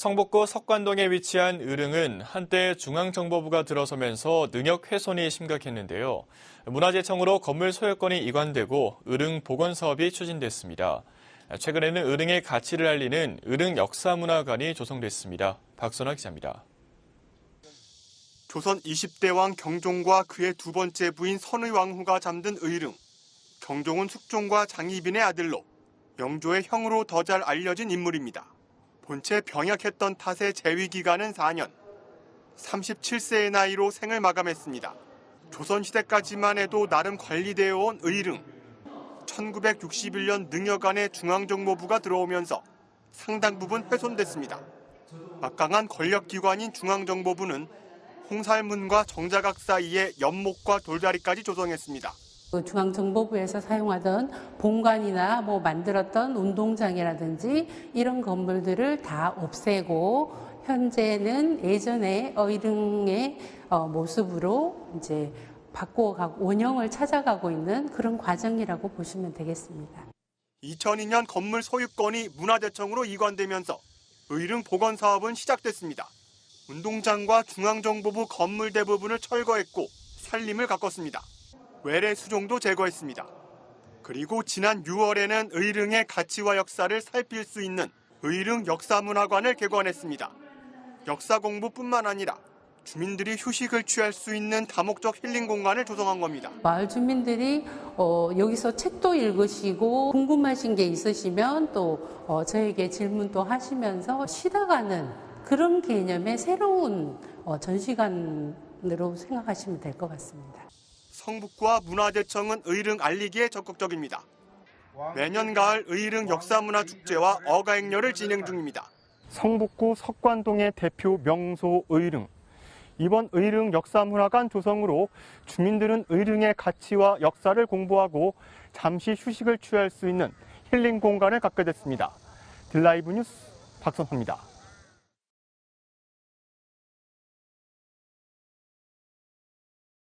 성북구 석관동에 위치한 의릉은 한때 중앙정보부가 들어서면서 능력 훼손이 심각했는데요. 문화재청으로 건물 소유권이 이관되고 의릉 복원 사업이 추진됐습니다. 최근에는 의릉의 가치를 알리는 의릉 역사문화관이 조성됐습니다. 박선아 기자입니다. 조선 20대 왕 경종과 그의 두 번째 부인 선의왕후가 잠든 의릉. 경종은 숙종과 장희빈의 아들로 영조의 형으로 더 잘 알려진 인물입니다. 본체 병약했던 탓에 재위 기간은 4년. 37세의 나이로 생을 마감했습니다. 조선시대까지만 해도 나름 관리되어 온 의릉. 1961년 능여간에 중앙정보부가 들어오면서 상당 부분 훼손됐습니다. 막강한 권력기관인 중앙정보부는 홍살문과 정자각 사이에 연목과 돌다리까지 조성했습니다. 그 중앙정보부에서 사용하던 본관이나 뭐 만들었던 운동장이라든지 이런 건물들을 다 없애고 현재는 예전의 의릉의 어, 모습으로 이제 바꾸어가고 원형을 찾아가고 있는 그런 과정이라고 보시면 되겠습니다. 2002년 건물 소유권이 문화재청으로 이관되면서 의릉 복원 사업은 시작됐습니다. 운동장과 중앙정보부 건물 대부분을 철거했고 살림을 가꿨습니다. 외래 수종도 제거했습니다. 그리고 지난 6월에는 의릉의 가치와 역사를 살필 수 있는 의릉 역사문화관을 개관했습니다. 역사 공부뿐만 아니라 주민들이 휴식을 취할 수 있는 다목적 힐링 공간을 조성한 겁니다. 마을 주민들이 어, 여기서 책도 읽으시고 궁금하신 게 있으시면 또 어, 저에게 질문도 하시면서 쉬다가는 그런 개념의 새로운 어, 전시관으로 생각하시면 될 것 같습니다. 성북구와 문화재청은 의릉 알리기에 적극적입니다. 매년 가을 의릉 역사문화축제와 어가행렬을 진행 중입니다. 성북구 석관동의 대표 명소 의릉. 이번 의릉 역사문화관 조성으로 주민들은 의릉의 가치와 역사를 공부하고 잠시 휴식을 취할 수 있는 힐링 공간을 갖게 됐습니다. 딜라이브 뉴스 박선호입니다.